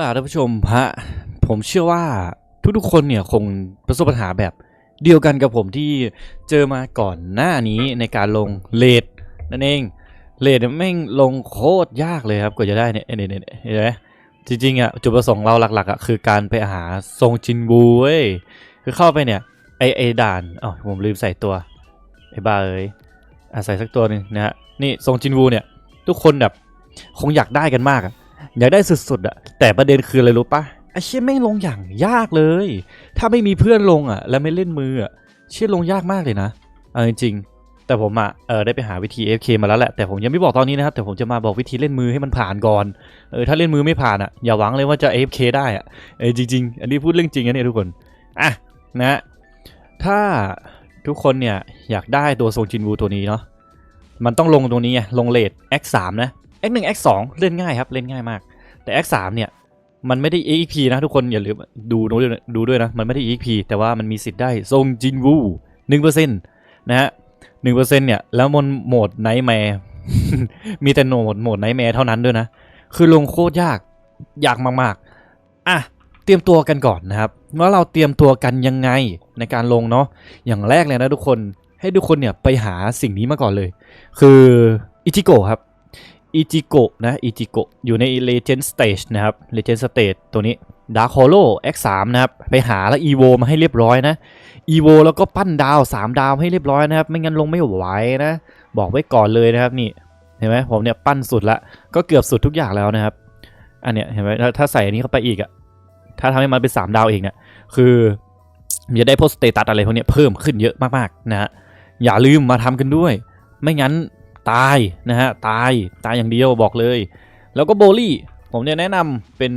ล่ะท่านผู้ชมฮะผมเชื่อว่าทุกๆคนเนี่ยคงประสบปัญหาแบบเดียวกันกับผมที่เจอมาก่อนหน้านี้ในการลงเลดนั่นเองเลดแม่งลงโคตรยากเลยครับกว่าจะได้เนี่ยเนี่ยเนี่ยเนี่ยเห็นไหมจริงๆอะจุดประสงค์เราหลักๆอะคือการไปหาทรงจินบูเว้ยคือเข้าไปเนี่ยไอไอด่านอ๋อผมลืมใส่ตัวไอบ้าเอ้ยอะใส่สักตัวหนึ่งนะฮะนี่ทรงจินบูเนี่ยทุกคนแบบคงอยากได้กันมากอะ อยากได้สุดๆอะแต่ประเด็นคืออะไรรู้ปะไอเชี่ยแม่งลงอย่างยากเลย ถ้าไม่มีเพื่อนลงอะแล้วไม่เล่นมืออะเชี่ยลงยากมากเลยนะเอาจริงๆแต่ผมอะเออได้ไปหาวิธี FK มาแล้วแหละแต่ผมยังไม่บอกตอนนี้นะครับแต่ผมจะมาบอกวิธีเล่นมือให้มันผ่านก่อนเออถ้าเล่นมือไม่ผ่านอะอย่าหวังเลยว่าจะ FK ได้อะเออจริง ๆ อันนี้พูดเรื่องจริงนะเนี่ยทุกคนอะนะถ้าทุกคนเนี่ยอยากได้ตัวทรงจินวูตัวนี้เนาะมันต้องลงตรงนี้ไงลงเลท X3 นะ X1 X2 เล่นง่ายครับ เล่นง่ายมาก แต่ X3 เนี่ย มันไม่ได้ EXP นะทุกคนอย่าลืมดูดูด้วยดูด้วยนะ มันไม่ได้ EXP แต่ว่ามันมีสิทธิ์ได้ทรงจินวูหนึ่งเปอร์เซ็นต์นะฮะหนึ่งเปอร์เซ็นต์เนี่ย แล้วมันโหมดไนท์แมร์มีแต่โหมดโหมดไนท์แมร์เท่านั้นด้วยนะ คือลงโคตรยากยากมากๆ อะเตรียมตัวกันก่อนนะครับว่าเราเตรียมตัวกันยังไงในการลงเนาะอย่างแรกเลยนะทุกคนให้ทุกคนเนี่ยไปหาสิ่งนี้มาก่อนเลย คืออิจิโกะครับ อิจิโกะนะอิจิโกะอยู่ใน Legend Stage นะครับ Legend Stage ตัวนี้ Dark Hollow X3 นะครับ ไปหาแล้ว EVO มาให้เรียบร้อยนะ EVO แล้วก็ปั้นดาว 3 ดาวให้เรียบร้อยนะครับ ไม่งั้นลงไม่ไหวนะ บอกไว้ก่อนเลยนะครับนี่ เห็นไหมผมเนี่ยปั้นสุดละ ก็เกือบสุดทุกอย่างแล้วนะครับ อันเนี้ยเห็นไหมถ้าถ้าใส่อันนี้เข้าไปอีกอะถ้าทำให้มันเป็น 3 ดาวเองเนี่ย คือจะได้โพวกสเตตัสอะไรพวกนี้เพิ่มขึ้นเยอะมากๆนะฮะ อย่าลืมมาทำกันด้วย ไม่งั้น ตายนะฮะตายตายอย่างเดียวบอกเลย แล้วก็โบลี่ ผมเนี่ยแนะนำเป็น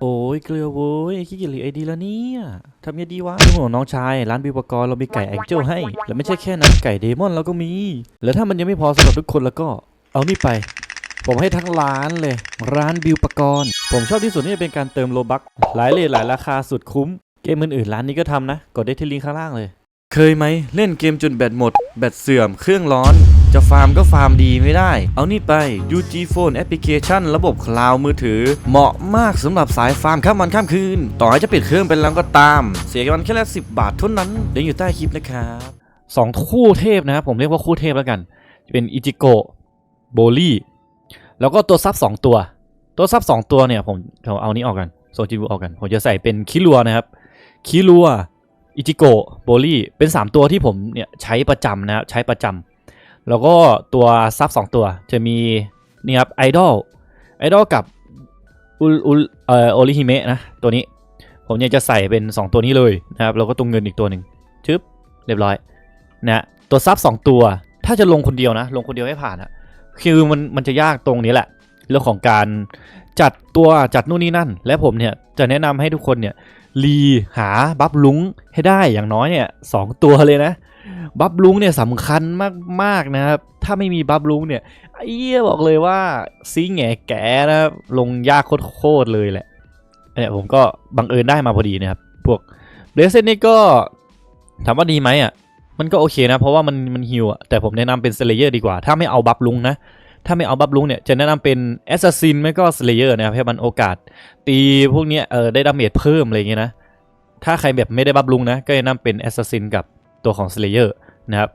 โอ้ยเกลือโว้ยขี้เกียจหลีไอดีแล้วเนี่ยทำยังดีวะโอ้น้องชายร้านบิวปกรณ์เรามีไก่แองเจิลให้ แล้วไม่ใช่แค่นั้นไก่เดมอนเราก็มี แล้วถ้ามันยังไม่พอสำหรับทุกคนแล้วก็เอานี่ไป ผมให้ทั้งร้านเลย ร้านบิวปกรณ์ผมชอบที่สุดนี่เป็นการเติมโลบักหลายเลทหลายราคาสุดคุ้ม เกมอื่นๆร้านนี้ก็ทำนะกดได้ที่ลิงก์ข้างล่างเลย เคยไหมเล่นเกมจนแบตหมด แบตเสื่อมเครื่องร้อน จะฟาร์มก็ฟาร์มดีไม่ได้ เอานี่ไป UG Phone Application ระบบคลาวด์มือถือ เหมาะมากสำหรับสายฟาร์มข้ามวันข้ามคืน ต่อให้จะปิดเครื่องไปแล้วก็ตาม เสียกันแค่ละสิบาทเท่านั้นเดี๋ยวอยู่ใต้คลิปนะครับสองคู่เทพนะครับผมเรียกว่าคู่เทพแล้วกัน เป็นอิจิโกะโบลี่แล้วก็ตัวซับสองตัว ตัวซับสองตัวเนี่ยผมผมเอานี้ออกกันโซจิบูออกกัน ผมจะใส่เป็นคิรัวนะครับคิรัวอิจิโกะโบลี่เป็น 3 ตัวที่ผมเนี่ยใช้ประจำนะครับใช้ประจำ แล้วก็ตัวซับ2ตัวจะมีนี่ครับไอดอลไอดอลกับอุลอุลเอ่อโอริฮิเมะนะตัวนี้ ผมเนี่ยจะใส่เป็น 2 ตัวนี้เลยนะครับแล้วก็ตัวเงินอีกตัวหนึ่งชึบเรียบร้อยนะตัวซับ2ตัว ถ้าจะลงคนเดียวนะ ลงคนเดียวให้ผ่านอะคือมันมันจะยากตรงนี้แหละ เรื่องของการจัดตัวจัดนู่นนี่นั่น และผมเนี่ยจะแนะนำให้ทุกคนเนี่ยรีหาบัฟลุงให้ได้อย่างน้อยเนี่ยสองตัวเลยนะ บัฟลุงเนี่ยสำคัญมากๆนะครับ ถ้าไม่มีบัฟลุงเนี่ยไอ้เหี้ยบอกเลยว่าซีแง่แก่นะครับลงยากโคตรเลยแหละเนี่ยผมก็บังเอิญได้มาพอดีนะครับ พวกเบสเซนนี่ก็ถามว่าดีไหมอะ มันก็โอเคนะ เพราะว่ามันมันฮิวอะ แต่ผมแนะนำเป็นสเลเยอร์ดีกว่า ถ้าไม่เอาบัฟลุงนะ ถ้าไม่เอาบัฟลุงเนี่ย จะแนะนำเป็นแอสซัสซินไม่ก็สเลเยอร์นะครับให้มันโอกาส ตีพวกเนี้ยเออได้ดาเมจเพิ่มอะไรอย่างเงี้ยนะ ถ้าใครแบบไม่ได้บัฟลุงนะ ก็แนะนำเป็นแอสซัสซินกับ ตัวของสเลเยอร์นะครับ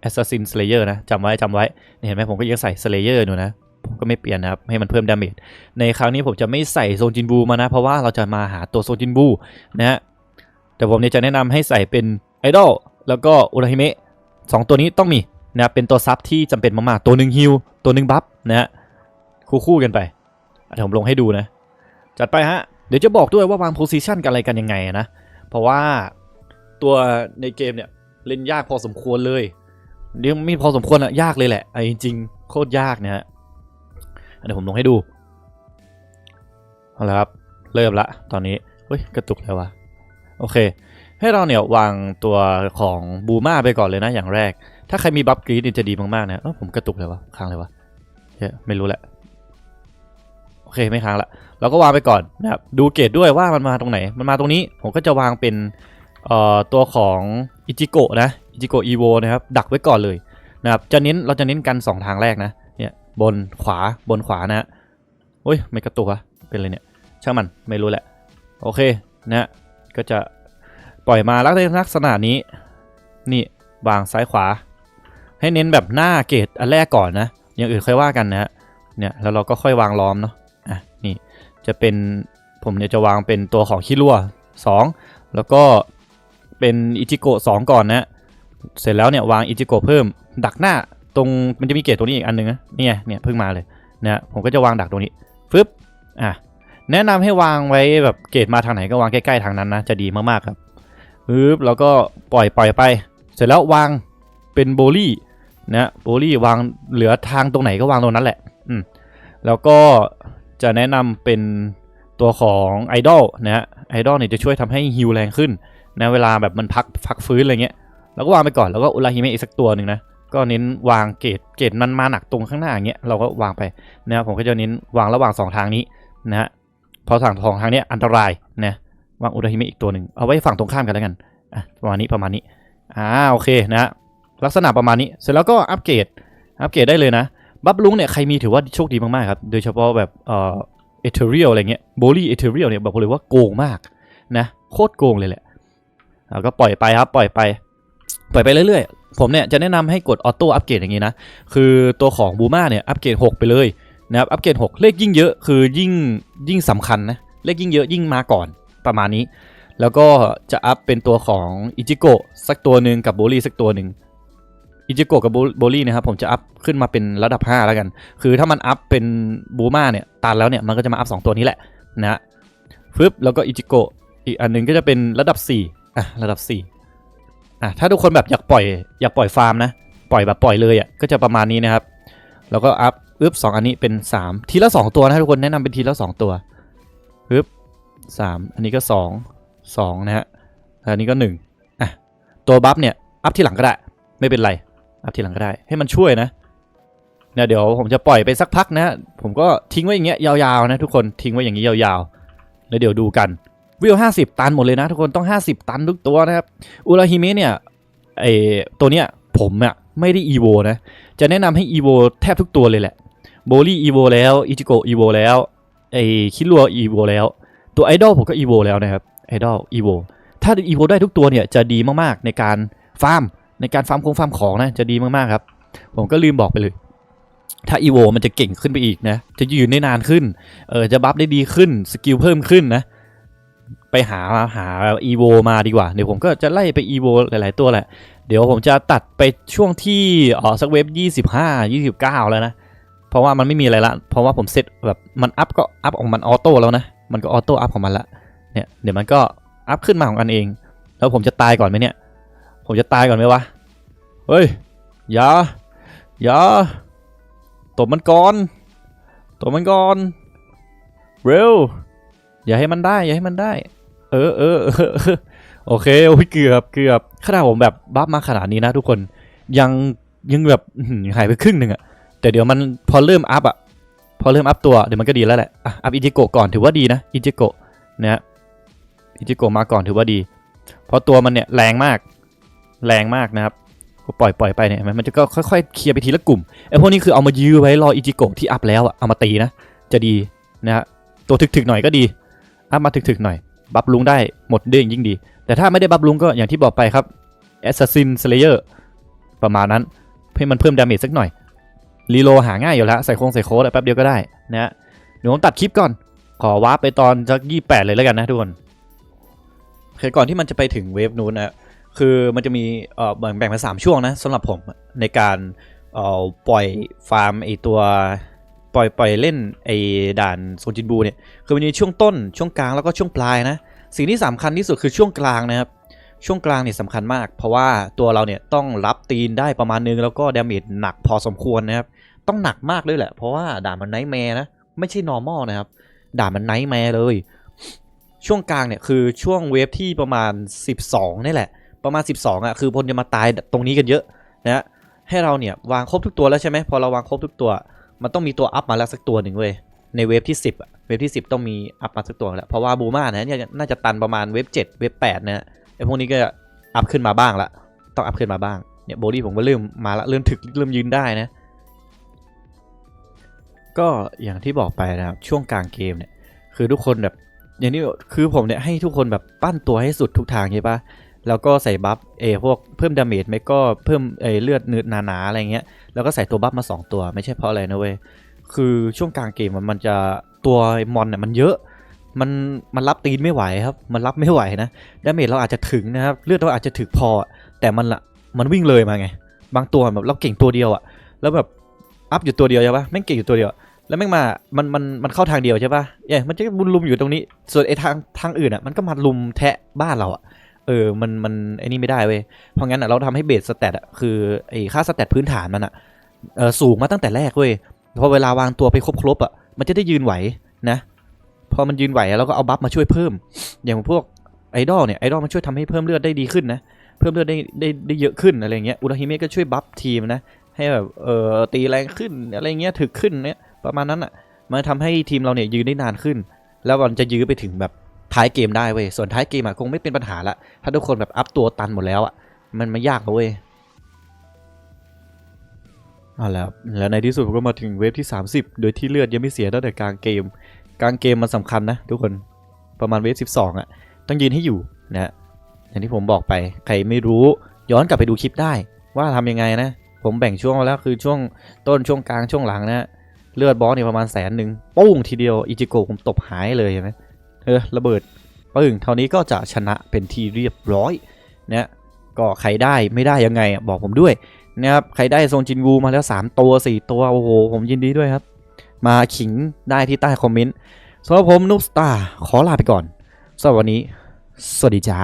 แอสซัสซินสเลเยอร์นะจำไว้จำไว้เห็นไหมผมก็ยังใส่สเลเยอร์อยู่นะก็ไม่เปลี่ยนนะครับ ให้มันเพิ่มดาเมจในครั้งนี้ผมจะไม่ใส่โซนจินบูมานะ เพราะว่าเราจะมาหาตัวโซนจินบูนะฮะแต่ผมเนี่ยจะแนะนำให้ใส่เป็นไอดอลแล้วก็อุราฮิเมะสองตัวนี้ต้องมีนะครับเป็นตัวซับที่จำเป็นมากๆ ตัวหนึ่งฮิลตัวหนึ่งบัฟนะฮะคู่ๆกันไปเดี๋ยวผมลงให้ดูนะ จัดไปฮะ เดี๋ยวจะบอกด้วยว่าวางโพซิชันกันอะไรกันยังไงนะ เพราะว่าตัวในเกมเนี่ย เล่นยากพอสมควรเลยเดี๋ยวไม่พอสมควรอะยากเลยแหละไอ้จริงโคตรยากเนะฮะเดี๋ยวผมลงให้ดูเอาละครับเริ่มละตอนนี้เฮ้ยกระตุกแล้ววะโอเค ให้เราเนี่ยวางตัวของบูมาไปก่อนเลยนะอย่างแรก ถ้าใครมีบัฟกรีดจะดีมากๆนะเอ้าผมกระตุกเลยวะค้างเลยวะเฮ้ยไม่รู้แหละโอเคไม่ค้างละเราก็วางไปก่อนนะครับดูเกรดด้วยว่ามันมาตรงไหน มันมาตรงนี้ผมก็จะวางเป็นเอ่อตัวของ อิจิโกะนะอิจิโกะอีโวนะครับดักไว้ก่อนเลยนะครับจะเน้นเราจะเน้นกัน 2 ทางแรกนะเนี่ยบนขวาบนขวานะฮะโอ้ยไม่กระตุกอะเป็นเลยเนี่ยช่างมันไม่รู้แหละโอเคนะก็จะปล่อยมาลักษณะนี้นี่วางซ้ายขวา ให้เน้นแบบหน้าเกตอันแรกก่อนนะอย่างอื่นค่อยว่ากันนะฮะเนี่ยแล้วเราก็ค่อยวางล้อมเนาะอะนี่จะเป็นผมเนี่ยจะวางเป็นตัวของคิรัว2 แล้วก็ เป็นอิจิโกะ2ก่อนนะ เสร็จแล้วเนี่ยวางอิจิโกะเพิ่ม ดักหน้าตรงมันจะมีเกตตรงนี้อีกอันหนึ่งนะเนี่ยเนี่ยเพิ่งมาเลยนะผมก็จะวางดักตรงนี้ฟึบอะแนะนำให้วางไว้แบบเกตมาทางไหนก็วางใกล้ๆทางนั้นนะจะดีมากๆครับปึ๊บแล้วก็ปล่อยปล่อยไป เสร็จแล้ววางเป็นโบลี่นะโบลี่วางเหลือทางตรงไหนก็วางตรงนั้นแหละอืมแล้วก็จะแนะนำเป็นตัวของไอดอลนะฮะไอดอลเนี่ยจะช่วยทำให้ฮิลแรงขึ้น นะเวลาแบบมันพักพักฟื้นอะไรเงี้ยเราก็วางไปก่อนแล้วก็อุราฮิเมะอีกสักตัวหนึ่งนะก็เน้นวางเกตเกตมันมาหนักตรงข้างหน้าอย่างเงี้ยเราก็วางไปนะครับผมก็จะเน้นวางระหว่างสองทางนี้นะฮะพอสั่งทองทางเนี้ยอันตรายนะวางอุราฮิเมะอีกตัวหนึ่งเอาไว้ฝั่งตรงข้ามกันแล้วกันอะประมาณนี้ประมาณนี้อ่าโอเคนะลักษณะประมาณนี้เสร็จแล้วก็อัปเกรดอัปเกรดได้เลยนะบัฟลุงเนี่ยใครมีถือว่าโชคดีมากๆครับโดยเฉพาะแบบเอ่อเอเทเรียลอะไรเงี้ยโบลี่เอเทเรียลเนี่ยบอกเลยว่าโกงมากนะโคตรโกงเลยแหละ แล้วก็ปล่อยไปครับปล่อยไป ปล่อยไปเรื่อยๆ ผมเนี่ยจะแนะนำให้กดออโต้อัปเกรดอย่างนี้นะ คือตัวของบูมาเนี่ยอัปเกรด6 ไปเลยนะครับอัปเกรด6เลขยิ่งเยอะคือยิ่งยิ่งสำคัญนะเลขยิ่งเยอะยิ่งมาก่อนประมาณนี้ แล้วก็จะอัพเป็นตัวของอิจิโกะสักตัวหนึ่งกับโบลี่สักตัวหนึ่งอิจิโกะกับโบลี่นะครับผมจะอัพขึ้นมาเป็นระดับ 5 แล้วกัน คือถ้ามันอัพเป็นบูมาเนี่ยตันแล้วเนี่ยมันก็จะมาอัพ2ตัวนี้แหละนะฟึบแล้วก็อิจิโกะอีกอันหนึงก็จะเป็นระดับ 4 อะระดับ4อะถ้าทุกคนแบบอยากปล่อยอยากปล่อยฟาร์มนะ ปล่อยแบบปล่อยเลยอะก็จะประมาณนี้นะครับ แล้วก็อัพอึบสองอันนี้เป็น3ทีละ2ตัวนะทุกคนแนะนำเป็นทีละ2ตัวอึบสามอันนี้ก็2 2นะฮะอันนี้ก็1อะตัวบัฟเนี่ยอัพที่หลังก็ได้ ไม่เป็นไร อัพทีหลังก็ได้ให้มันช่วยนะเนี่ยเดี๋ยวผมจะปล่อยไปสักพักนะ ผมก็ทิ้งไว้อย่างเงี้ยยาวๆนะทุกคนทิ้งไว้อย่างนี้ยาวๆแล้วเดี๋ยวดูกัน วิว50ตันหมดเลยนะ ทุกคนต้อง50ตันทุกตัวนะครับอุราฮิเมะเนี่ยไอตัวเนี้ยผมอะไม่ได้อีโวนะ จะแนะนำให้อีโวแทบทุกตัวเลยแหละโบลี่อีโวแล้วอิจิโกอีโวแล้วไอคิรัวอีโวแล้ว ตัวไอดอลผมก็อีโวแล้วนะครับไอดอลอีโวถ้าอีโวได้ทุกตัวเนี่ยจะดีมากๆในการฟาร์มในการฟาร์มคงฟาร์มของนะจะดีมากๆครับ ผมก็ลืมบอกไปเลย ถ้าอีโวมันจะเก่งขึ้นไปอีกนะ จะยืนได้นานขึ้นเออจะบัฟได้ดีขึ้นสกิลเพิ่มขึ้นนะ ไปหาหาอีโวมาดีกว่า เดี๋ยวผมก็จะไล่ไปอีโวหลาย ๆ ตัวแหละ เดี๋ยวผมจะตัดไปช่วงที่อ๋อสักเว็บ25 29 แล้วนะ เพราะว่ามันไม่มีอะไรละ เพราะว่าผมเซตแบบมันอัพก็อัพของมันออโต้แล้วนะ มันก็ออโต้อัพของมันละ เนี่ยเดี๋ยวมันก็อัพขึ้นมาของมันเอง แล้วผมจะตายก่อนไหมเนี่ย ผมจะตายก่อนไหมวะ เฮ้ย อย่า อย่า ตบมันก่อน ตบมันก่อน เร็ว อย่าให้มันได้อย่าให้มันได้ เออเออโอเคโอ้ยเกือบเกือบขนาดผมแบบบัฟมาขนาดนี้นะทุกคนยังยังแบบหายไปครึ่งหนึ่งอะแต่เดี๋ยวมันพอเริ่มอัพอะพอเริ่มอัพตัวเดี๋ยวมันก็ดีแล้วแหละอะอัพอิจิโกะก่อนถือว่าดีนะอิจิโกะนะฮะอิจิโกะมาก่อนถือว่าดี เพราะตัวมันเนี่ยแรงมาก แรงมากนะครับก็ปล่อยปล่อยไปเนี่ยมมันจะก็ค่อยๆเคลียร์ไปทีละกลุ่มไอ้พวกนี้คือเอามายื้อไว้รออิจิโกะที่อัพแล้วอะเอามาตีนะจะดีนะฮะตัวถึกๆหน่อยก็ดี อัพมาถึกๆหน่อย บัฟลุงได้หมดเด้งยิ่งดี แต่ถ้าไม่ได้บัฟลุงก็อย่างที่บอกไปครับ Assassin Slayer ประมาณนั้นให้มันเพิ่มดาเมจสักหน่อยรีโลหาง่ายอยู่แล้ว ใส่โครงใส่โค้ดแป๊บเดียวก็ได้นะฮะเดี๋ยวผมตัดคลิปก่อน ขอวาร์ปไปตอนสักยี่แปดเลยแล้วกันนะทุกคนโอเคก่อนที่มันจะไปถึงเวฟนู้นนะคือมันจะมีเอ่อแบ่งแบ่งเป็นสามช่วงนะสำหรับผมในการเอ่อปล่อยฟาร์มไอตัว ปล่อยปล่อยเล่นไอด่านโซนจินบูเนี่ยคือมันมีช่วงต้นช่วงกลางแล้วก็ช่วงปลายนะสิ่งที่สำคัญที่สุดคือช่วงกลางนะครับช่วงกลางเนี่ยสำคัญมาก เพราะว่าตัวเราเนี่ยต้องรับตีนได้ประมาณนึงแล้วก็ดาเมจหนักพอสมควรนะครับต้องหนักมากเลยแหละ เพราะว่าด่านมันไนท์แมร์นะไม่ใช่ normal นะครับด่านมันไนท์แมร์เลย ช่วงกลางเนี่ยคือช่วงเวฟที่ประมาณ 12นี่แหละ ประมาณ 12อะคือพลจะมาตายตรงนี้กันเยอะนะให้เราเนี่ยวางครบทุกตัวแล้วใช่ไหมพอเราวางครบทุกตัว มันต้องมีตัวอัพมาแล้วสักตัวหนึ่งเว้ยในเวฟที่ 10อะเวฟที่ 10 ต้องมีอัพมาสักตัวแล้วเพราะว่าบูมาเนี่ยน่าจะตันประมาณเวฟ7เวฟ8นะฮะไอพวกนี้ก็อัพขึ้นมาบ้างละต้องอัพขึ้นมาบ้างเนี่ยโบดี้ผมก็เริ่มมาละเริ่มถึกเริ่มยืนได้นะ ก็อย่างที่บอกไปนะครับช่วงกลางเกมเนี่ยคือทุกคนแบบอย่างนี้คือผมเนี่ยให้ทุกคนแบบปั้นตัวให้สุดทุกทางใช่ปะ แล้วก็ใส่บัฟเอพวกเพิ่มดาเมจไม่ก็เพิ่มเอเลือดเนื้อหนาๆอะไรเงี้ยแล้วก็ใส่ตัวบัฟมาสองตัวไม่ใช่เพราะอะไรนะเว้ยคือช่วงกลางเกมมันมันจะตัวมอนเนี่ยมันเยอะมันมันรับตีนไม่ไหวครับ มันรับไม่ไหวนะดาเมจเราอาจจะถึงนะครับเลือดเราอาจจะถึงพอ แต่มันละมันวิ่งเลยมาไง บางตัวแบบเราเก่งตัวเดียวอะแล้วแบบอัพอยู่ตัวเดียวใช่ปะแม่งเก่งอยู่ตัวเดียว แล้วแม่งมา มันมันมันเข้าทางเดียวใช่ปะเย่มันจะบุญลุมอยู่ตรงนี้ ส่วนไอ้ทางทางอื่นอะมันก็มาลุมแทะบ้านเราอะ เออ มัน มันไอ้นี่ไม่ได้เว้ย เพราะงั้นอะเราทำให้เบสสแตทอะคือไอ้ค่าสแตทพื้นฐานมันอะเออสูงมาตั้งแต่แรกเว้ย พอเวลาวางตัวไปครบๆอะ มันจะได้ยืนไหวนะ พอมันยืนไหวแล้วก็เอาบัฟมาช่วยเพิ่ม อย่างพวกไอดอลเนี่ยไอดอลมันช่วยทำให้เพิ่มเลือดได้ดีขึ้นนะ เพิ่มเลือดได้ได้ได้เยอะขึ้นอะไรเงี้ย อุราฮิเมะก็ช่วยบัฟทีมนะ ให้แบบเออตีแรงขึ้นอะไรเงี้ยถึกขึ้นเนี่ยประมาณนั้นอะ มันทำให้ทีมเราเนี่ยยืนได้นานขึ้น แล้วมันจะยื้อไปถึงแบบ ท้ายเกมได้เว้ยส่วนท้ายเกมอะคงไม่เป็นปัญหาละถ้าทุกคนแบบอัพตัวตันหมดแล้วอะมันไม่ยากเว้ยเอาแล้วแล้วในที่สุดผมก็มาถึงเวฟที่ 30 โดยที่เลือดยังไม่เสียตั้งแต่กลางเกม กลางเกมมันสำคัญนะ ทุกคนประมาณเวฟ 12 อะ ต้องยืนให้อยู่นะอย่างที่ผมบอกไปใครไม่รู้ย้อนกลับไปดูคลิปได้ ว่าทำยังไงนะ ผมแบ่งช่วงมาแล้วคือช่วงต้นช่วงกลางช่วงหลังนะฮะเลือดบอสเนี่ยประมาณแสนหนึ่งปุ้งทีเดียวอิจิโกะผมตบหายเลยเห็นไหม เออระเบิดปึ้งเท่านี้ก็จะชนะเป็นที่เรียบร้อยนะก็ใครได้ไม่ได้ยังไงบอกผมด้วยนะครับใครได้โซนจินวูมาแล้ว 3 ตัว 4 ตัว โอ้โห ผมยินดีด้วยครับ มาขิงได้ที่ใต้คอมเมนต์สำหรับผมนุ๊กสตาร์ขอลาไปก่อนสำหรับวันนี้ สวัสดีจ้า